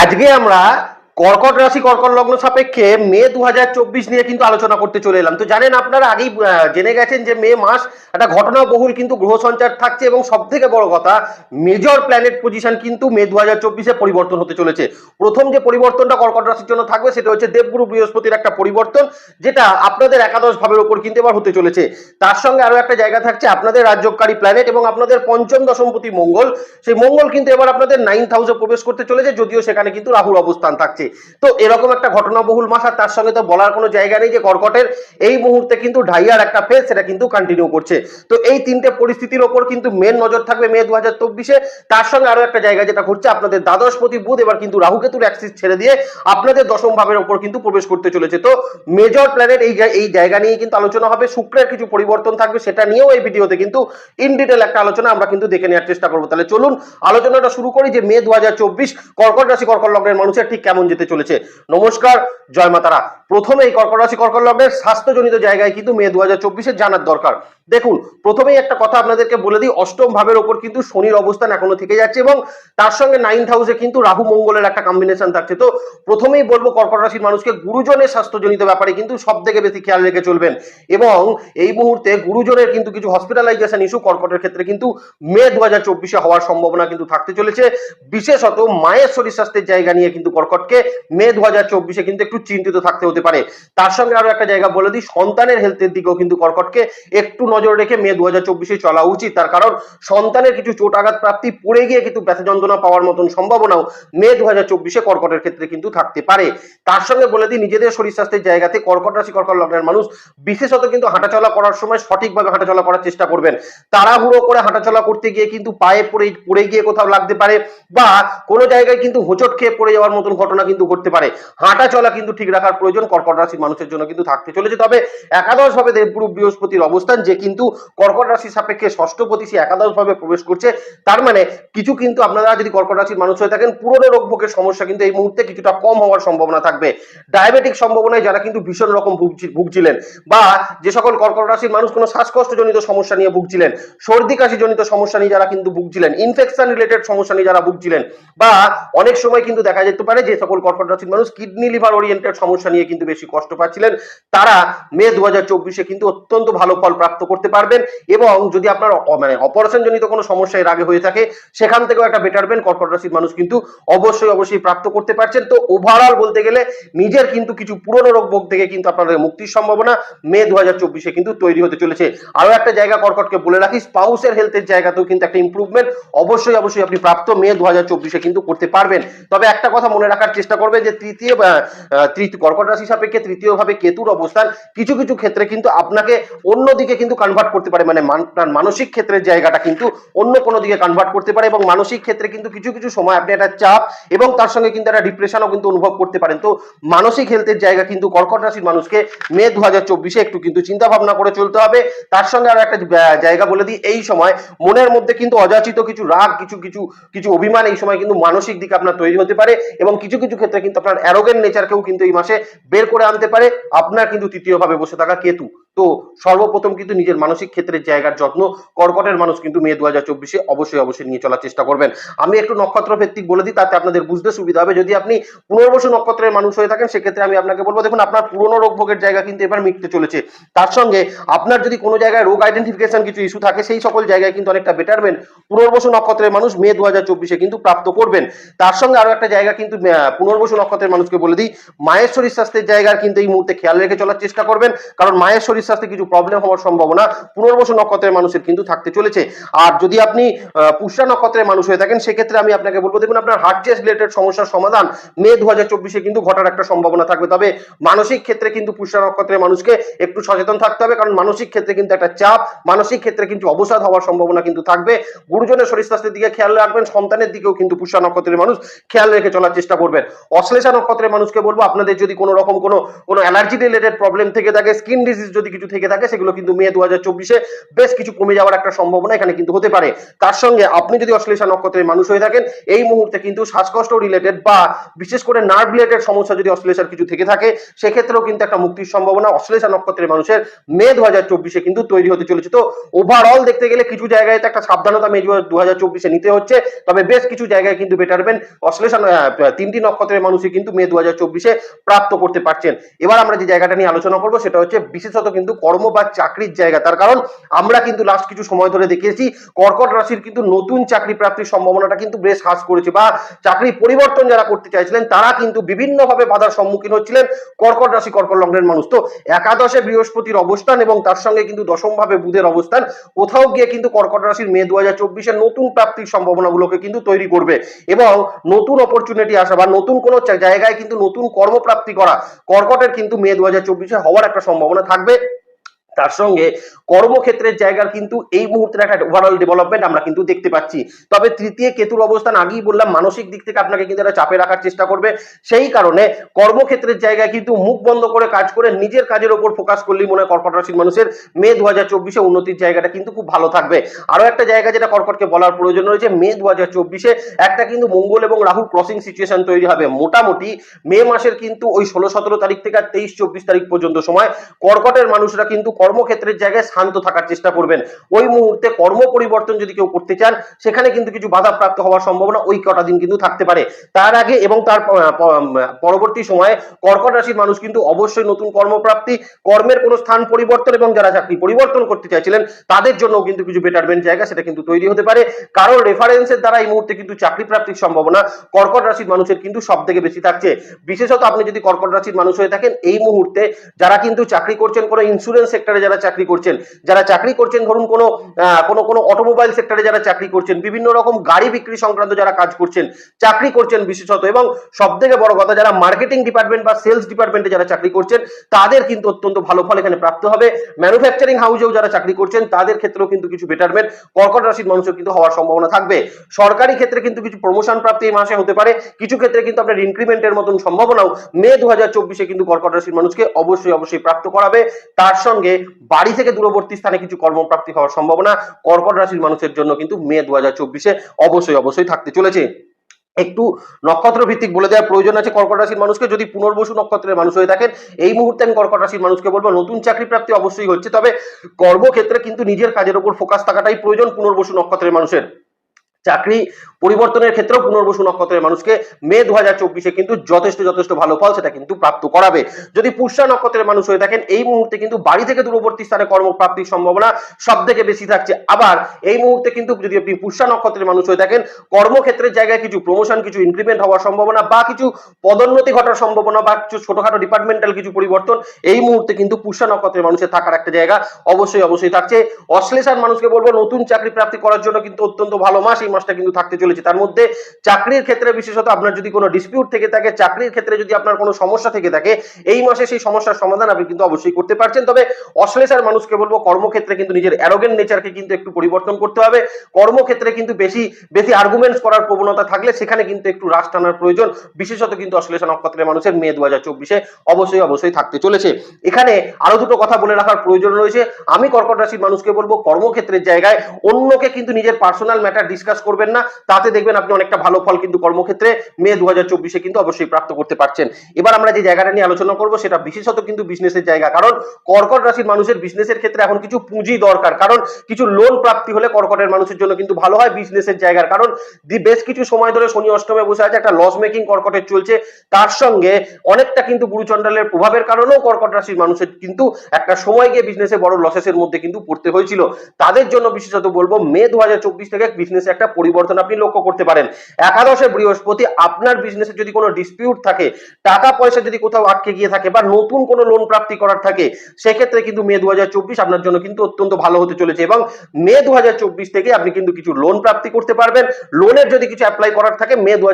আজকে আমরা কর্কট রাশি, কর্কট লগ্ন সাপেক্ষে মে দু হাজার চব্বিশ নিয়ে কিন্তু আলোচনা করতে চলে এলাম। তো জানেন আপনারা আগেই জেনে গেছেন যে মে মাস একটা ঘটনা বহুল কিন্তু গ্রহ সঞ্চার থাকছে এবং সব থেকে বড় কথা মেজর প্ল্যানেট পজিশন কিন্তু মে দু হাজার পরিবর্তন হতে চলেছে। প্রথম যে পরিবর্তনটা কর্কট রাশির জন্য থাকবে সেটা হচ্ছে দেবগুরু বৃহস্পতির একটা পরিবর্তন, যেটা আপনাদের একাদশ ভাবের উপর কিন্তু এবার হতে চলেছে। তার সঙ্গে আরও একটা জায়গা থাকছে আপনাদের রাজ্যকারী প্ল্যানেট এবং আপনাদের পঞ্চম দশমপতি মঙ্গল। সেই মঙ্গল কিন্তু এবার আপনাদের নাইন হাউসে প্রবেশ করতে চলেছে, যদিও সেখানে কিন্তু রাহুর অবস্থান থাকছে। তো এরকম একটা ঘটনাবহুল মাস আর তার সঙ্গে তো বলার কোনো জায়গা নেই যে কর্কটের এই মুহূর্তে কিন্তু ঢাইয়ার একটা ফেজ সেটা কিন্তু কন্টিনিউ করছে। তো এই তিনটে পরিস্থিতির ওপর কিন্তু মেন নজর থাকবে মে দু হাজার চব্বিশে। তার সঙ্গে আরও একটা জায়গা যেটা ঘটছে, আপনাদের দ্বাদশপতি বুধ, এবার কিন্তু রাহু কেতুর অ্যাক্সিস ছেড়ে দিয়ে আপনাদের দশম ভাবের ওপর কিন্তু প্রবেশ করতে চলেছে। তো মেজর প্ল্যানেট এই এই জায়গা নিয়ে কিন্তু আলোচনা হবে, শুক্রের কিছু পরিবর্তন থাকবে সেটা নিয়েও এই ভিডিওতে কিন্তু ইন ডিটেল একটা আলোচনা আমরা কিন্তু দেখে নেওয়ার চেষ্টা করব। তাহলে চলুন, আলোচনাটা শুরু করি যে মে দু হাজার চব্বিশ কর্কট রাশি, কর্কট লগ্নের মানুষের ঠিক কেমন যেতে চলেছে। নমস্কার, জয় মাতারা। প্রথমে এই কর্কট রাশি কর্কট লগ্নের স্বাস্থ্যজনিত জায়গায় কিন্তু মে দু হাজার জানার দরকার। দেখুন, প্রথমেই একটা কথা আপনাদেরকে বলে দিই, অষ্টম ভাবের ওপর কিন্তু শনির অবস্থান এখনও থেকে যাচ্ছে এবং তার সঙ্গে নাইন্থ হাউসে কিন্তু রাহু মঙ্গলের একটা কম্বিনেশন থাকছে। তো প্রথমেই বলব, কর্কট রাশির মানুষকে গুরুজনের স্বাস্থ্যজনিত ব্যাপারে কিন্তু সব থেকে বেশি খেয়াল রেখে চলবেন এবং এই মুহূর্তে গুরুজনের কিন্তু কিছু হসপিটালাইজেশন ইস্যু কর্কটের ক্ষেত্রে কিন্তু মে দু হাজার হওয়ার সম্ভাবনা কিন্তু থাকতে চলেছে। বিশেষত মায়ের শরীর স্বাস্থ্যের জায়গা নিয়ে কিন্তু কর্কটকে মে দু হাজার চব্বিশে কিন্তু একটু চিন্তিত থাকতে হতে পারে। তার সঙ্গে আরও একটা জায়গা বলে দিই, সন্তানের হেলথের দিকেও কিন্তু কর্কটকে একটু নজর রেখে মে দু হাজার চব্বিশে চলা উচিত। তার কারণ, সন্তানের কিছু চোট আঘাত প্রাপ্তি পড়ে গিয়ে কিন্তু ব্যথা যন্ত্রণা পাওয়ার মতন সম্ভাবনাও মে দু হাজার চব্বিশে কর্কটের ক্ষেত্রে কিন্তু থাকতে পারে। তার সঙ্গে বলে দিই, নিজেদের শরীর স্বাস্থ্যের জায়গাতে কর্কট রাশি, কর্কট লগ্নের মানুষ বিশেষত কিন্তু হাঁটাচলা করার সময় সঠিকভাবে হাঁটাচলা করার চেষ্টা করবেন। তাড়াহুড়ো করে হাঁটাচলা করতে গিয়ে কিন্তু পায়ে পড়ে পড়ে গিয়ে কোথাও লাগতে পারে বা কোনো জায়গায় কিন্তু হোঁচট খেয়ে পড়ে যাওয়ার মতন ঘটনা কিন্তু ঘটতে পারে। হাঁটা চলা কিন্তু ঠিক রাখার প্রয়োজন কর্কট রাশির মানুষের জন্য কিন্তু থাকতে চলেছে। তবে একাদশ ভাবে দেবগুরু বৃহস্পতির অবস্থান, যে কিন্তু কর্কট রাশির সাপেক্ষে ষষ্ঠপতি সে একাদশ ভাবে প্রবেশ করছে। তার মানে কিছু কিন্তু আপনারা যদি কর্কট রাশির মানুষ হয়ে থাকেন, পুরনো রোগ ভোগের সমস্যা কিন্তু এই মুহূর্তে কিছুটা কম হওয়ার সম্ভাবনা থাকবে। ডায়াবেটিক সম্ভাবনায় যারা কিন্তু ভীষণ রকম ভুগছি- ভুগছিলেন বা যে সকল কর্কট রাশির মানুষ কোনো শ্বাসকষ্টজনিত সমস্যা নিয়ে ভুগছিলেন, সর্দি কাশি জনিত সমস্যা নিয়ে যারা কিন্তু ভুগছিলেন ইনফেকশন রিলেটেড সমস্যা নিয়ে যারা ভুগছিলেন, বা অনেক সময় কিন্তু দেখা যেতে পারে যে সকল কর্কট রাশির মানুষ কিডনি লিভার ওরিয়েন্টেড সমস্যা নিয়ে কিন্তু বেশি কষ্ট পাচ্ছিলেন। তারা মে দু হাজার চব্বিশে কিন্তু অত্যন্ত ভালো ফল প্রাপ্ত করতে পারবেন এবং যদি আপনার মানে অপারেশন জনিত কোনো সমস্যা এর আগে হয়ে থাকে, সেখান থেকেও একটা বেটারমেন্ট কর্কট রাশির মানুষ কিন্তু অবশ্যই অবশ্যই প্রাপ্ত করতে পারছেন। তো ওভারঅল বলতে গেলে নিজের কিন্তু কিছু পুরনো রোগ ভোগ থেকে কিন্তু আপনাদের মুক্তির সম্ভাবনা মে দু হাজার চব্বিশে কিন্তু তৈরি হতে চলেছে। আরও একটা জায়গা কর্কটকে বলে রাখি, স্পাউসের হেলথের জায়গাতেও কিন্তু একটা ইমপ্রুভমেন্ট অবশ্যই অবশ্যই আপনি প্রাপ্ত মে দু হাজার চব্বিশে কিন্তু করতে পারবেন। তবে একটা কথা মনে রাখার চেষ্টা করবেন যে তৃতীয় কর্কট রাশি সাপেক্ষে তৃতীয় ভাবে কেতুর অবস্থান কিছু কিছু ক্ষেত্রে কিন্তু আপনাকে অন্যদিকে কিন্তু কনভার্ট করতে পারে। মান- মানসিক ক্ষেত্রের জায়গাটা কিন্তু অন্য কোনো দিকে কনভার্ট করতে পারে এবং মানসিক ক্ষেত্রে কিন্তু কিছু কিছু সময় আপনি একটা চাপ এবং তার সঙ্গে কিন্তু একটা ডিপ্রেশনও কিন্তু অনুভব করতে পারেন। তো মানসিক হেলথের জায়গা কিন্তু কর্কট রাশির মানুষকে মে দু হাজার চব্বিশে একটু কিন্তু চিন্তা ভাবনা করে চলতে হবে। তার সঙ্গে আরও একটা জায়গা বলে দিই। এই সময় মনের মধ্যে কিন্তু অযাচিত কিছু রাগ, কিছু কিছু কিছু অভিমান এই সময় কিন্তু মানসিক দিকে আপনার তৈরি হতে পারে এবং কিছু কিছু ক্ষেত্রে কিন্তু আপনার অ্যারোগেন নেচারকেও কিন্তু এই মাসে বের করে আনতে পারে। আপনার কিন্তু তৃতীয় ভাবে বসে থাকা কেতু। তো সর্বপ্রথম কিন্তু নিজের মানসিক ক্ষেত্রের জায়গার যত্ন, কর্কটের মানুষ কিন্তু মে দু হাজার চব্বিশে অবশ্যই অবশ্যই নিয়ে চলার চেষ্টা করবেন। আমি একটু নক্ষত্র ভিত্তিক বলে দিই, তাতে আপনাদের বুঝতে সুবিধা হবে। যদি আপনি পুনর্বসু নক্ষত্রের মানুষ হয়ে থাকেন, সেক্ষেত্রে আমি আপনাকে বলব, দেখুন, আপনার পুরনো রোগ ভোগের জায়গা কিন্তু এবার মিটতে চলেছে। তার সঙ্গে আপনার যদি কোনো জায়গায় রোগ আইডেন্টিফিকেশন কিছু ইস্যু থাকে, সেই সকল জায়গায় কিন্তু অনেকটা বেটারমেন্ট পুনর্বসু নক্ষত্রের মানুষ মে দু হাজার চব্বিশে কিন্তু প্রাপ্ত করবেন। তার সঙ্গে আরও একটা জায়গা কিন্তু পুনর্বসু নক্ষত্রের মানুষকে বলে দিই, মায়ের শরীর স্বাস্থ্যের জায়গার কিন্তু এই মুহূর্তে খেয়াল রেখে চলার চেষ্টা করবেন। কারণ মায়ের শরীর স্বাস্থ্যে কিছু প্রবলেম হওয়ার সম্ভাবনা পুনর্বসু নক্ষত্রের মানুষের কিন্তু থাকতে চলেছে। আর যদি আপনি পুষ্যা নক্ষত্রের মানুষ হয়ে থাকেন, সেক্ষেত্রে আমি আপনাকে বলব, দেখুন আপনার হার্ট চেস্ট রিলেটেড সমস্যার সমাধান মে দু হাজার চব্বিশে কিন্তু ঘটার একটা সম্ভাবনা থাকবে। তবে মানসিক ক্ষেত্রে কিন্তু পুষ্যা নক্ষত্রের মানুষকে একটু সচেতন থাকতে হবে, কারণ মানসিক ক্ষেত্রে কিন্তু একটা চাপ, মানসিক ক্ষেত্রে কিন্তু অবসাদ হওয়ার সম্ভাবনা কিন্তু থাকবে। গুরুজনের শরীর স্বাস্থ্যের দিকে খেয়াল রাখবেন, সন্তানের দিকেও কিন্তু পুষ্যা নক্ষত্রের মানুষ খেয়াল রেখে চলার চেষ্টা করবেন। অশ্লেষা নক্ষত্রের মানুষকে বলব, আপনাদের যদি কোনো রকম কোনো কোনো অ্যালার্জি রিলেটেড প্রবলেম থেকে থাকে স্কিন ডিজিজ যদি কিছু থেকে থাকে, সেগুলো কিন্তু মে দু হাজার চব্বিশে বেশ কিছু কমে যাওয়ার একটা সম্ভাবনা এখানে কিন্তু হতে পারে। তার সঙ্গে আপনি যদি অশ্লেষা নক্ষত্রের মানুষ হয়ে থাকেন, এই মুহূর্তে কিন্তু শ্বাসকষ্ট রিলেটেড বা বিশেষ করে নার্ভ রিলেটেড সমস্যা যদি অশ্লেষার কিছু থেকে থাকে, সেক্ষেত্রেও কিন্তু একটা মুক্তির সম্ভাবনা অশ্লেষা নক্ষত্রের মানুষের মে দু হাজার চব্বিশে কিন্তু তৈরি হতে চলেছে। তো ওভারঅল দেখতে গেলে কিছু জায়গায় একটা সাবধানতা মে দু হাজার চব্বিশে নিতে হচ্ছে, তবে বেশ কিছু জায়গায় কিন্তু বেটারমেন্ট অশ্লেষা তিনটি নক্ষত্রের মানুষই কিন্তু মে দু হাজার চব্বিশে প্রাপ্ত করতে পারছেন। এবার আমরা যে জায়গাটা নিয়ে আলোচনা করব, সেটা হচ্ছে বিশেষত কিন্তু কর্ম বা চাকরির জায়গা। তার কারণ আমরা কিন্তু লাস্ট কিছু সময় ধরে দেখেছি কর্কট রাশির কিন্তু নতুন চাকরি প্রাপ্তির সম্ভাবনাটা কিন্তু বেশ হ্রাস করেছে বা চাকরি পরিবর্তন যারা করতে চাইছিলেন, তারা কিন্তু বিভিন্নভাবে বাধার সম্মুখীন হচ্ছিলেন কর্কট রাশি, কর্কট লগ্নের মানুষ। তো একাদশে বৃহস্পতির অবস্থান এবং তার সঙ্গে কিন্তু দশমভাবে বুধের অবস্থান, কোথাও গিয়ে কিন্তু কর্কট রাশির মে দু হাজার চব্বিশের নতুন প্রাপ্তির সম্ভাবনাগুলোকে কিন্তু তৈরি করবে এবং নতুন অপরচুনিটি আসা বা নতুন কোনো জায়গায় কিন্তু নতুন কর্মপ্রাপ্তি করা, কর্কটের কিন্তু মে দু হাজার চব্বিশে হওয়ার একটা সম্ভাবনা থাকবে। তার সঙ্গে কর্মক্ষেত্রের জায়গার কিন্তু এই মুহূর্তের একটা ওভারঅল ডেভেলপমেন্ট আমরা কিন্তু দেখতে পাচ্ছি। তবে তৃতীয় কেতুর অবস্থান আগেই বললাম, মানসিক দিক থেকে আপনাকে কিন্তু একটা চাপে রাখার চেষ্টা করবে। সেই কারণে কর্মক্ষেত্রের জায়গায় কিন্তু মুখ বন্ধ করে কাজ করে নিজের কাজের ওপর ফোকাস করলেই মনে হয় কর্কট রাশির মানুষের মে দু হাজার চব্বিশে উন্নতির জায়গাটা কিন্তু খুব ভালো থাকবে। আরও একটা জায়গা যেটা কর্কটকে বলার প্রয়োজন রয়েছে, মে দু হাজার চব্বিশে একটা কিন্তু মঙ্গল এবং রাহুর ক্রসিং সিচুয়েশন তৈরি হবে। মোটামুটি মে মাসের কিন্তু ওই ষোলো সতেরো তারিখ থেকে আর তেইশ চব্বিশ তারিখ পর্যন্ত সময় কর্কটের মানুষরা কিন্তু কর্মক্ষেত্রের জায়গায় শান্ত থাকার চেষ্টা করবেন। ওই মুহূর্তে কর্ম পরিবর্তন যদি কেউ করতে চান, সেখানে কিন্তু কিছু বাধাপ্রাপ্ত হওয়ার সম্ভাবনা ওই কটা দিন কিন্তু থাকতে পারে। তার আগে এবং তার পরবর্তী সময়ে কর্কট রাশির মানুষ কিন্তু অবশ্যই নতুন কর্মপ্রাপ্তি, কর্মের কোনো স্থান পরিবর্তন এবং যারা চাকরি পরিবর্তন করতে চাইছিলেন, তাদের জন্য কিন্তু কিছু বেটারমেন্ট জায়গা সেটা কিন্তু তৈরি হতে পারে। কারণ রেফারেন্সের দ্বারা এই মুহূর্তে কিন্তু চাকরি প্রাপ্তির সম্ভাবনা কর্কট রাশির মানুষের কিন্তু সব থেকে বেশি থাকছে। বিশেষত আপনি যদি কর্কট রাশির মানুষ হয়ে থাকেন, এই মুহূর্তে যারা কিন্তু চাকরি করছেন, কোনো ইন্স্যুরেন্স সেক্টরে যারা চাকরি করছেন, যারা চাকরি করছেন ধরুন কোনো কোনো কোনো অটোমোবাইল সেক্টরে যারা চাকরি করছেন, বিভিন্ন রকম গাড়ি বিক্রি সংক্রান্ত যারা কাজ করছেন, চাকরি করছেন বিশেষত এবং সব থেকে বড় কথা যারা মার্কেটিং ডিপার্টমেন্ট বা সেলস ডিপার্টমেন্টে যারা চাকরি করছেন, তাদের কিন্তু অত্যন্ত ভালো ফল এখানে প্রাপ্ত হবে। ম্যানুফ্যাকচারিং হাউসেও যারা চাকরি করছেন, তাদের ক্ষেত্রেও কিন্তু কিছু বেটারমেন্ট কর্কট রাশির মানুষের কিন্তু হওয়ার সম্ভাবনা থাকবে। সরকারি ক্ষেত্রে কিন্তু কিছু প্রমোশন প্রাপ্তি এই মাসে হতে পারে, কিছু ক্ষেত্রে কিন্তু আপনার ইনক্রিমেন্টের মতন সম্ভাবনাও মে দু হাজার চব্বিশে কিন্তু কর্কট রাশির মানুষকে অবশ্যই অবশ্যই প্রাপ্ত করাবে। তার সঙ্গে বাড়ি থেকে দূরবর্তী স্থানে কিছু কর্মপ্রাপ্তি হওয়ার সম্ভাবনা কর্কট রাশির মানুষের জন্য কিন্তু মে দু হাজার চব্বিশে অবশ্যই অবশ্যই থাকতে চলেছে। একটু নক্ষত্র ভিত্তিক বলে দেওয়ার প্রয়োজন আছে। কর্কট রাশির মানুষকে যদি পুনর্বসু নক্ষত্রের মানুষ হয়ে থাকেন, এই মুহূর্তে আমি কর্কট রাশির মানুষকে বলব, নতুন চাকরি প্রাপ্তি অবশ্যই হচ্ছে। তবে কর্মক্ষেত্রে কিন্তু নিজের কাজের উপর ফোকাস থাকাটাই প্রয়োজন পুনর্বসু নক্ষত্রের মানুষের। চাকরি পরিবর্তনের ক্ষেত্রেও পুনর্বসু নক্ষত্রের মানুষকে মে দু হাজার চব্বিশে কিন্তু যথেষ্ট যথেষ্ট ভালো ফল সেটা কিন্তু প্রাপ্ত করাবে। যদি পুষ্যা নক্ষত্রের মানুষ হয়ে থাকেন, এই মুহূর্তে কিন্তু বাড়ি থেকে দূরবর্তী স্থানে কর্মপ্রাপ্তির সম্ভাবনা সব থেকে বেশি থাকছে। আবার এই মুহূর্তে কিন্তু যদি আপনি পুষ্যা নক্ষত্রের মানুষ হয়ে থাকেন, কর্মক্ষেত্রের জায়গায় কিছু প্রমোশন কিছু ইনক্রিমেন্ট হওয়ার সম্ভাবনা বা কিছু পদোন্নতি ঘটার সম্ভাবনা বা কিছু ছোটখাটো ডিপার্টমেন্টাল কিছু পরিবর্তন, এই মুহূর্তে কিন্তু পুষ্যা নক্ষত্রের মানুষের থাকার একটা জায়গা অবশ্যই অবশ্যই থাকছে। অশ্লেষার মানুষকে বলব, নতুন চাকরি প্রাপ্তি করার জন্য কিন্তু অত্যন্ত ভালো মাস। এই মাসটা কিন্তু থাকতে চলেছে। তার মধ্যে চাকরির ক্ষেত্রে বিশেষত আপনার যদি কোনো ডিসপিউট থেকে থাকে, চাকরির ক্ষেত্রে যদি আপনার কোনো সমস্যা থেকে থাকে, এই মাসে সেই সমস্যার সমাধান আপনি কিন্তু অবশ্যই করতে পারছেন। তবে অশ্লেষার মানুষকে বলব, কর্মক্ষেত্রে কিন্তু নিজের অ্যারোগেন্ট নেচারকে কিন্তু একটু পরিবর্তন করতে হবে। কর্মক্ষেত্রে কিন্তু বেশি বেশি আর্গুমেন্টস করার প্রবণতা থাকলে সেখানে কিন্তু একটু রাশ টানার প্রয়োজন। বিশেষত কিন্তু অশ্লেষা নক্ষত্রের মানুষের মে দু হাজার চব্বিশে অবশ্যই অবশ্যই থাকতে চলেছে। এখানে আরও দুটো কথা বলে রাখার প্রয়োজন রয়েছে। আমি কর্কট রাশির মানুষকে বলব, কর্মক্ষেত্রের জায়গায় অন্যকে কিন্তু নিজের পার্সোনাল ম্যাটার ডিসকাস করবেন না। তাতে দেখবেন আপনি অনেকটা ভালো ফল কিন্তু কর্মক্ষেত্রে মে দু হাজার কিন্তু অবশ্যই প্রাপ্ত করতে পারছেন। এবার আমরা যে জায়গাটা নিয়ে আলোচনা করব, সেটা বিশেষত কিন্তু বিজনেসের জায়গা। কারণ কর্কট রাশির মানুষের বিজনেসের ক্ষেত্রে এখন কিছু পুঁজি দরকার। কারণ কিছু লোন প্রাপ্তি হলে কর্কটের মানুষের জন্য কিন্তু ভালো হয় বিজনেসের জায়গার। কারণ বেশ কিছু সময় ধরে শনি অষ্টমে বসে আছে, একটা লস মেকিং কর্কটের চলছে। তার সঙ্গে অনেকটা কিন্তু গুরুচণ্ডালের প্রভাবের কারণেও কর্কট রাশির মানুষের কিন্তু একটা সময় গিয়ে বিজনেসে বড় লসেসের মধ্যে কিন্তু পড়তে হয়েছিল। তাদের জন্য বিশেষত বলব মে দু হাজার চব্বিশ থেকে বিজনেসে একটা পরিবর্তন আপনি লক্ষ্য করতে পারেন। একাদশে বৃহস্পতি আপনার বিজনেসে যদি কোনো ডিসপিউট থাকে, টাকা পয়সা যদি কোথাও আটকে গিয়ে থাকে বা নতুন কোনো লোন প্রাপ্তি করার থাকে, সেক্ষেত্রে কিন্তু মে দু আপনার জন্য কিন্তু অত্যন্ত ভালো হতে চলেছে এবং মে দু থেকে আপনি কিন্তু কিছু লোন প্রাপ্তি করতে পারবেন। লোনের যদি কিছু অ্যাপ্লাই করার থাকে, মে দু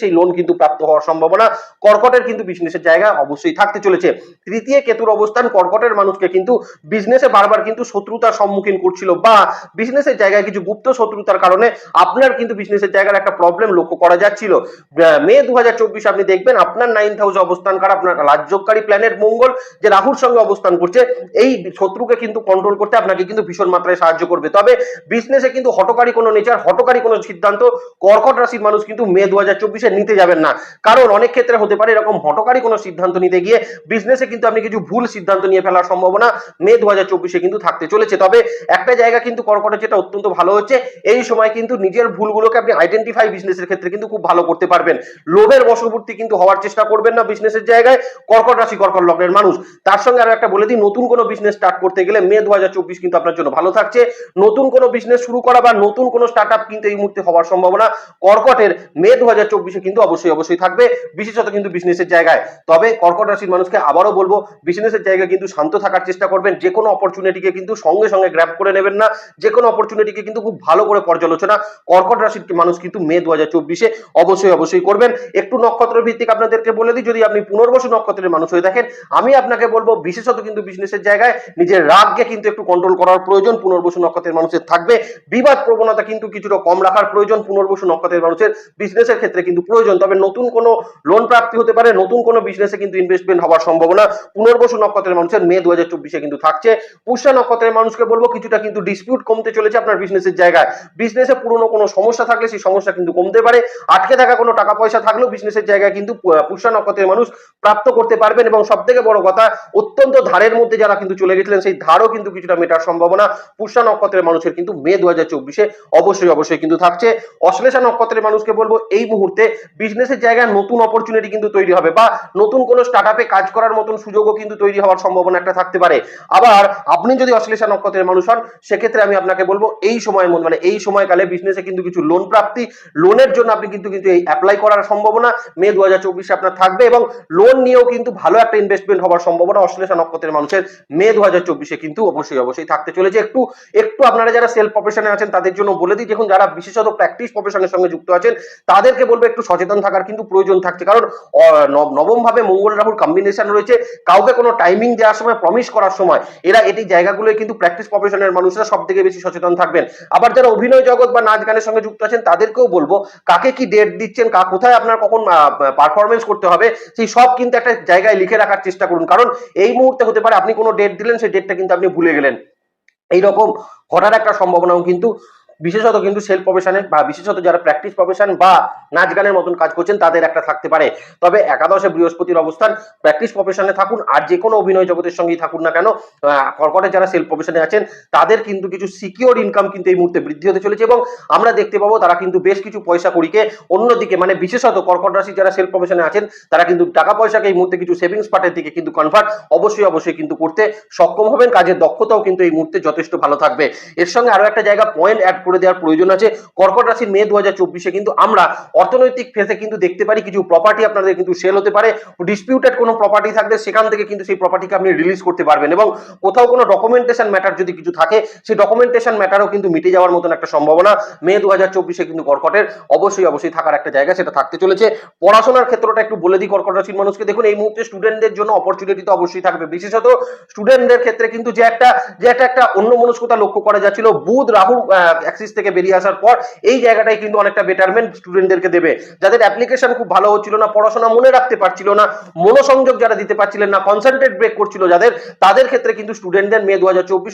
সেই লোন কিন্তু প্রাপ্ত হওয়ার সম্ভাবনা কর্কটের কিন্তু বিজনেসের জায়গা অবশ্যই থাকতে চলেছে। তৃতীয় কেতুর অবস্থান, কর্কটের মানুষকে কিন্তু বিজনেসে বারবার কিন্তু শত্রুতার সম্মুখীন করছিল বা বিজনেসের জায়গায় কিছু গুপ্ত শত্রুতার কারণে আপনার কিন্তু বিজনেসের জায়গার একটা প্রবলেম লক্ষ্য করা যাচ্ছিল। মে দু আপনি দেখবেন, আপনার নাইন্থ হাউসে অবস্থান করা, আপনার রাজ্যকারী প্ল্যানেট মঙ্গল, যে রাহুর সঙ্গে অবস্থান করছে, এই শত্রুকে কিন্তু কন্ট্রোল করতে আপনাকে কিন্তু ভীষণ মাত্রায় সাহায্য করবে। তবে বিজনেসে কিন্তু হটকারী কোনো নেচার হটকারী কোনো সিদ্ধান্ত, কর্কট রাশির মানুষ কিন্তু মে দু হাজার নিতে যাবেন না। কারণ অনেক ক্ষেত্রে হতে পারে এরকম হটকারী কোনো সিদ্ধান্ত নিতে গিয়ে বিজনেসে কিন্তু আপনি কিছু ভুল সিদ্ধান্ত নিয়ে ফেলার সম্ভাবনা মে দু হাজার কিন্তু থাকতে চলেছে। তবে একটা জায়গা কিন্তু কর্কটের যেটা অত্যন্ত ভালো হচ্ছে, এই সময় কিন্তু নিজের ভুলগুলোকে আপনি আইডেন্টিফাই বিজনেসের ক্ষেত্রে কিন্তু খুব ভালো করতে পারবেন। লোভের বশবর্তী কিন্তু হওয়ার চেষ্টা করবেন না বিজনেসের জায়গায়। কর্কট রাশি, কর্কট লগ্নের মানুষ। তার সঙ্গে আরও একটা বলে দিই, নতুন কোনো বিজনেস স্টার্ট করতে গেলে মে দু হাজার চব্বিশ কিন্তু আপনার জন্য ভালো থাকছে। নতুন কোনো বিজনেস শুরু করা বা নতুন কোনো স্টার্ট আপ কিন্তু এই মুহূর্তে হওয়ার সম্ভাবনা কর্কটের মে দু কিন্তু অবশ্যই অবশ্যই থাকবে। বিশেষত কিন্তু বিজনেসের জায়গায়। তবে কর্কট রাশির মানুষকে আবারও বলব বিজনেসের জায়গায় কিন্তু শান্ত থাকার চেষ্টা করবেন। যে কোনো অপরচুনিটিকে কিন্তু সঙ্গে সঙ্গে গ্র্যাপ করে নেবেন না। যে কোনো অপরচুনিটিকে কিন্তু খুব ভালো করে পর্যালোচনা কর্কট রাশির মানুষ কিন্তু মে দু চব্বিশে অবশ্যই অবশ্যই করবেন। একটু নক্ষত্র ভিত্তিক আপনাদেরকে বলে দিই, যদি আপনি পুনর্বসু নক্ষত্রের মানুষ হয়ে দেখেন আমি আপনাকে বলব বিশেষত কিন্তু বিজনেসের জায়গায় নিজের রাগকে কিন্তু একটু কন্ট্রোল করার প্রয়োজন, পুনর্বসু নক্ষত্রের মানুষের থাকবে। বিবাদ প্রবণতা কিন্তু কিছুটা কম রাখার প্রয়োজন পুনর্বসু নক্ষত্রের মানুষের। বিজনেসের ক্ষেত্রে কিন্তু প্রয়োজন, তবে নতুন কোনো লোন প্রাপ্তি হতে পারে, নতুন কোনো বিজনেসে কিন্তু ইনভেস্টমেন্ট হওয়ার সম্ভাবনা পুনর্বসু নক্ষত্রের মানুষের মে দু হাজার চব্বিশে কিন্তু থাকছে। পুষ্যা নক্ষত্রের মানুষকে বলব, কিছুটা কিন্তু ডিসপিউট কমতে চলেছে আপনার বিজনেসের জায়গায়। বিজনেসে পুরনো কোনো সমস্যা থাকলে সেই সমস্যা কিন্তু কমতে পারে। আটকে থাকা কোনো টাকা পয়সা থাকলেও বিজনেসের জায়গায় কিন্তু পুষ্যা নক্ষত্রের মানুষ প্রাপ্ত করতে পারবেন এবং সব থেকে বড় কথা, অত্যন্ত ধারের মধ্যে যারা কিন্তু চলে গেছিলেন, সেই ধারও কিন্তু কিছুটা মেটার সম্ভাবনা। পুষ্যা নক্ষত্রের মানুষের কিন্তু মে দু হাজার চব্বিশে অবশ্যই অবশ্যই কিন্তু থাকছে। অশ্লেষা নক্ষত্রের মানুষকে বলব, এই মুহূর্তে বিজনেসের জায়গায় নতুন অপরচুনিটি কিন্তু তৈরি হবে বা নতুন কোনো স্টার্ট আপে কাজ করার মতন সুযোগও কিন্তু তৈরি হওয়ার সম্ভাবনা একটা থাকতে পারে। আবার আপনি যদি অশ্লেষা নক্ষত্রের মানুষ হন, সেক্ষেত্রে আমি আপনাকে বলব, এই সময়ের মধ্যে মানে এই সময়কালে বিজনেসে কিন্তু কিছু লোন প্রাপ্তি। লোনের জন্য আপনি কিন্তু কিন্তু এই অ্যাপ্লাই করার সম্ভাবনা মে দু হাজার চব্বিশে আপনার থাকবে এবং লোন নিয়েও কিন্তু ভালো একটা ইনভেস্টমেন্ট হওয়ার সম্ভাবনা অশ্লেষা নক্ষত্রের মানুষের মে দু হাজার চব্বিশে কিন্তু অবশ্যই অবশ্যই থাকতে চলেছে। একটু একটু আপনারা যারা সেলফ প্রফেশনে আছেন তাদের জন্য বলে দিই, দেখুন, যারা বিশেষত প্র্যাকটিস প্রফেশনের সঙ্গে যুক্ত আছেন, তাদেরকে বলব একটু সচেতন থাকার কিন্তু প্রয়োজন থাকছে। কারণ নবম ভাবে মঙ্গল রাহুর কম্বিনেশন রয়েছে। কাউকে কোনো টাইমিং দেওয়ার সময় প্রমিস করার সময়, এরা এটি জায়গাগুলোয় কিন্তু প্র্যাকটিস প্রফেশনের মানুষরা সব থেকে বেশি সচেতন থাকবেন। আবার যারা অভিনয় জগৎ বা নাচ গানের সঙ্গে যুক্ত আছেন তাদেরকেও বলব, কাকে কি ডেট দিচ্ছেন, কা, কোথায় আপনার কখন পারফরমেন্স করতে হবে, সেই সব কিন্তু একটা জায়গায় লিখে রাখার চেষ্টা করুন। কারণ এই মুহূর্তে হতে পারে আপনি কোনো ডেট দিলেন, সেই ডেটটা কিন্তু আপনি ভুলে গেলেন। এইরকম ঘটার একটা সম্ভাবনাও কিন্তু বিশেষত কিন্তু সেলফ প্রফেশনে বা বিশেষত যারা প্র্যাকটিস প্রফেশন বা নাচ গানের মতন কাজ করছেন, তাদের একটা থাকতে পারে। তবে একাদশে বৃহস্পতির অবস্থান প্র্যাকটিস প্রফেশনে থাকুন, আর যে কোনো অভিনয় জগতের সঙ্গেই থাকুন না কেন কর্কটে যারা সেলফ প্রফেশনে আছেন, তাদের কিন্তু কিছু সিকিওর ইনকাম কিন্তু এই মুহূর্তে বৃদ্ধি হতে চলেছে এবং আমরা দেখতে পাবো তারা কিন্তু বেশ কিছু পয়সা কড়িকে অন্যদিকে মানে বিশেষত কর্কট রাশি যারা সেলফ প্রফেশনে আছেন, তারা কিন্তু টাকা পয়সাকে এই মুহূর্তে কিছু সেভিংস পার্টের দিকে কিন্তু কনভার্ট অবশ্যই অবশ্যই কিন্তু করতে সক্ষম হবেন। কাজের দক্ষতাও কিন্তু এই মুহূর্তে যথেষ্ট ভালো থাকবে। এর সঙ্গে আরও একটা জায়গা পয়েন্ট অ্যাড করে দেওয়ার প্রয়োজন আছে। কর্কট রাশির মে দু কিন্তু আমরা অর্থনৈতিক ফেসে কিন্তু দেখতে পারি, কিছু প্রপার্টি আপনাদের কিন্তু সেল হতে পারে ডিসপিউটেড কোনো প্রপার্টি থাকলে সেখান থেকে কিন্তু সেই প্রপার্টিকে আপনি রিলিজ করতে পারবেন এবং কোথাও কোনো ডকুমেন্টেশন ম্যাটার যদি কিছু থাকে, সেই ডকুমেন্টেশন ম্যাটারও কিন্তু মিটে যাওয়ার মতন একটা সম্ভাবনা মে দু হাজার চব্বিশে কিন্তু কর্কটের অবশ্যই অবশ্যই থাকার একটা জায়গা সেটা থাকতে চলেছে। পড়াশোনার ক্ষেত্রটা একটু বলে দিই কর্কট রাশির মানুষকে। দেখুন, এই মুহূর্তে স্টুডেন্টদের জন্য অপরচুনিটি তো অবশ্যই থাকবে। বিশেষত স্টুডেন্টদের ক্ষেত্রে কিন্তু যে একটা যে একটা একটা অন্য মনস্কতা লক্ষ্য করা যাচ্ছিল। বুধ রাহুল অ্যাক্সিস থেকে বেরিয়ে আসার পর এই জায়গাটাই কিন্তু অনেকটা বেটারমেন্ট স্টুডেন্টদেরকে দেবে। যাদের অ্যাপ্লিকেশন খুব ভালো হচ্ছিল না, পড়াশোনা মনে রাখতে পারছিল না, মনোসংযোগ যারা দিতে পারছিলেন না কনসেন্ট্রেট ব্রেক করছিল যাদের, তাদের ক্ষেত্রে কিন্তু স্টুডেন্টদের মে দু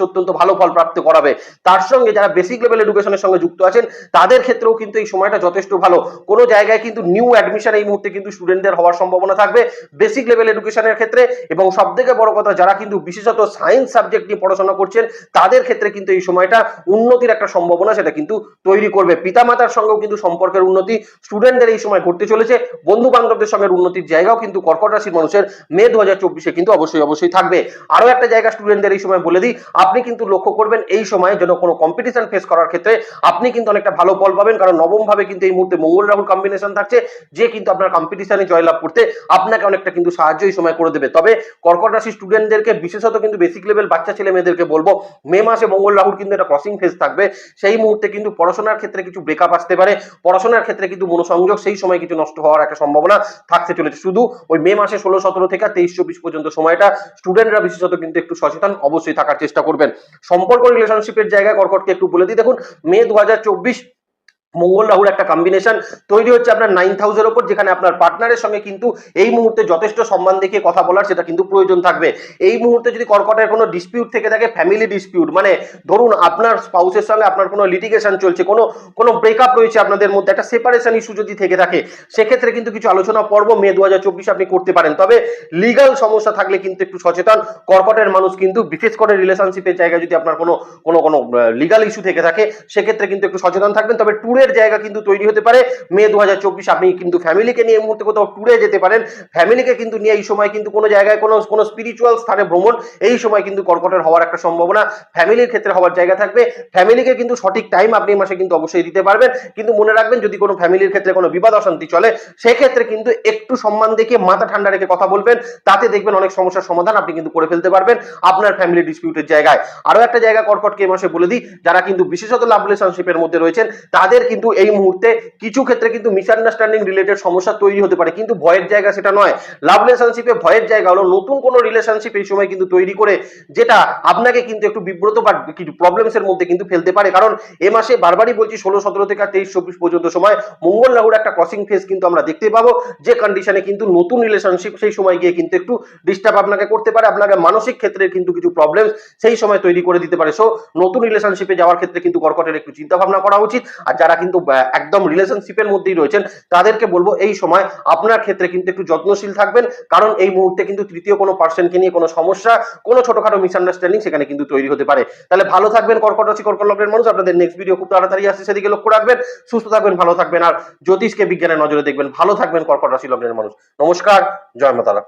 অত্যন্ত ভালো ফল প্রাপ্ত করাবে। তার সঙ্গে যারা বেসিক লেভেল এডুকেশনের সঙ্গে যুক্ত আছেন, তাদের ক্ষেত্রেও কিন্তু এই সময়টা যথেষ্ট ভালো। কোনো জায়গায় কিন্তু নিউ অ্যাডমিশন এই মুহূর্তে কিন্তু স্টুডেন্টদের হওয়ার সম্ভাবনা থাকবে বেসিক লেভেল এডুকেশনের ক্ষেত্রে এবং সব থেকে বড় কথা যারা কিন্তু বিশেষত সায়েন্স সাবজেক্ট নিয়ে পড়াশোনা করছেন, তাদের ক্ষেত্রে কিন্তু এই সময়টা উন্নতির একটা সম্ভাবনা সেটা কিন্তু তৈরি করবে। পিতামাতার সঙ্গেও কিন্তু সম্পর্কের উন্নতি স্টুডেন্টদের এই সময় ঘটতে চলেছে। বন্ধু বান্ধবদের সঙ্গে উন্নতির জায়গাও কিন্তু কর্কট রাশির মানুষের মে দু হাজার কিন্তু অবশ্যই অবশ্যই থাকবে। আরও একটা জায়গা স্টুডেন্টদের এই সময় বলে দিই, আপনি কিন্তু লক্ষ্য করবেন এই সময় যেন কোনো কম্পিটিশন ফেস করার ক্ষেত্রে আপনি কিন্তু অনেকটা ভালো ফল পাবেন, কারণ নবম ভাবে কিন্তু এই মুহূর্তে মঙ্গল রাহুল কম্বিনেশন থাকছে, যে কিন্তু আপনার কম্পিটিশনে জয়লাভ করতে আপনাকে অনেকটা কিন্তু সাহায্য এই সময় করে দেবে। তবে কর্কট রাশি স্টুডেন্টদেরকে বিশেষত কিন্তু বেসিক লেভেল বাচ্চা ছেলে মেয়েদেরকে বলব, মে মাসে মঙ্গল রাহুল কিন্তু একটা ক্রসিং ফেজ থাকবে। সেই মুহূর্তে কিন্তু পড়াশোনার ক্ষেত্রে কিছু ব্রেকআপ আসতে পারে। পড়াশোনার ক্ষেত্রে কিন্তু মনোসংযোগ সেই সময় কিছু নষ্ট হওয়ার একটা সম্ভাবনা থাকতে চলেছে। শুধু ওই মে মাসে ষোলো, সতেরো থেকে তেইশ, চব্বিশ পর্যন্ত সময়টা স্টুডেন্টরা বিশেষত কিন্তু একটু সচেতন অবশ্যই থাকার চেষ্টা করবেন। সম্পর্ক রিলেশনশিপের জায়গায় কর্কটকে একটু বলে দিই। দেখুন, মে দু হাজার চব্বিশ মঙ্গল রাহুর একটা কম্বিনেশন তৈরি হচ্ছে আপনার নাইন হাউসের ওপর, যেখানে আপনার পার্টনারের সঙ্গে কিন্তু এই মুহূর্তে যথেষ্ট সম্মান দেখিয়ে কথা বলার সেটা কিন্তু প্রয়োজন থাকবে। এই মুহূর্তে যদি কর্কটের কোনো ডিসপিউট থেকে থাকে ফ্যামিলি ডিসপিউট মানে ধরুন আপনার স্পাউসের সঙ্গে আপনার কোনো লিটিগেশন চলছে, কোনো কোনো ব্রেকআপ রয়েছে আপনাদের মধ্যে, একটা সেপারেশন ইস্যু যদি থেকে থাকে, সেক্ষেত্রে কিন্তু কিছু আলোচনা পর্ব মে দু হাজার চব্বিশ আপনি করতে পারেন। তবে লিগাল সমস্যা থাকলে কিন্তু একটু সচেতন, কর্কটের মানুষ কিন্তু বিশেষ করে রিলেশনশিপের জায়গায় যদি আপনার কোনো কোনো কোনো লিগাল ইস্যু থেকে থাকে, সেক্ষেত্রে কিন্তু একটু সচেতন থাকবেন। তবে ট্যুরের জায়গা কিন্তু তৈরি হতে পারে। মে দু হাজার চব্বিশ আপনি কিন্তু ফ্যামিলিকে নিয়ে এই মুহূর্তে কোথাও ট্যুরে যেতে পারেন। ফ্যামিলিকে কিন্তু নিয়ে এই সময় কিন্তু কোনো জায়গায় কোনো কোনো স্পিরিচুয়াল স্থানে ভ্রমণ, এই সময় কিন্তু কর্কটের হওয়ার একটা সম্ভাবনা। ফ্যামিলির ক্ষেত্রে হওয়ার জায়গা থাকবে। ফ্যামিলিকে কিন্তু সঠিক টাইম আপনি মাসে কিন্তু অবশ্যই দিতে পারবেন। কিন্তু মনে রাখবেন, যদি কোনো ফ্যামিলির ক্ষেত্রে কোনো বিবাদ অশান্তি চলে, সেক্ষেত্রে কিন্তু একটু সম্মান দেখে মাথা ঠান্ডা রেখে কথা বলবেন। তাতে দেখবেন অনেক সমস্যার সমাধান আপনি কিন্তু করে ফেলতে পারবেন আপনার ফ্যামিলি ডিসপিউটের জায়গায়। আরও একটা জায়গা কর্কটকে এই মাসে বলে দিই, যারা কিন্তু বিশেষত লাভ রিলেশনশিপের মধ্যে রয়েছেন, তাদের কিন্তু এই মুহূর্তে কিছু ক্ষেত্রে কিন্তু মিসআন্ডারস্ট্যান্ডিং রিলেটেড সমস্যা তৈরি হতে পারে। কিন্তু ভয়ের জায়গা সেটা নয়। লাভ রিলেশনশিপে ভয়ের জায়গা হলো নতুন কোনো রিলেশনশিপ এই সময় কিন্তু তৈরি করে যেটা আপনাকে কিন্তু একটু বিব্রত বা কিছু প্রবলেমস এর মধ্যে কিন্তু ফেলতে পারে। কারণ এ মাসে বারবারই বলছি ষোলো, সতেরো থেকে তেইশ, চব্বিশ পর্যন্ত সময় মঙ্গল রাহুর একটা ক্রসিং ফেজ কিন্তু আমরা দেখতে পাবো, যে কন্ডিশনে কিন্তু নতুন রিলেশনশিপ সেই সময় গিয়ে কিন্তু একটু ডিস্টার্ব আপনাকে করতে পারে, আপনাকে মানসিক ক্ষেত্রে কিন্তু কিছু প্রবলেম সেই সময় তৈরি করে দিতে পারে। সো নতুন রিলেশনশিপে যাওয়ার ক্ষেত্রে কিন্তু কর্কটের একটু চিন্তা ভাবনা করা উচিত। আর যারা কিন্তু একদম রিলেশনশিপের মধ্যেই রয়েছেন। তাদেরকে বলব, এই সময় আপনার ক্ষেত্রে কিন্তু একটু যত্নশীল থাকবেন। কারণ এই মুহূর্তে কিন্তু তৃতীয় কোনো পার্সনকে নিয়ে কোনো সমস্যা, কোনো ছোটখাটো মিসআন্ডারস্ট্যান্ডিং সেখানে কিন্তু তৈরি হতে পারে। তাহলে ভালো থাকবেন, কর্কট রাশি, কর্কট লগ্নের মানুষ। আপনাদের নেক্সট ভিডিও খুব তাড়াতাড়ি আসছে, সেদিকে লক্ষ্য রাখবেন। সুস্থ থাকবেন, ভালো থাকবেন। আর জ্যোতিষকে, বিজ্ঞানের নজরে দেখবেন। ভালো থাকবেন, কর্কট রাশি লগ্নের মানুষ। নমস্কার, জয় মাতারা।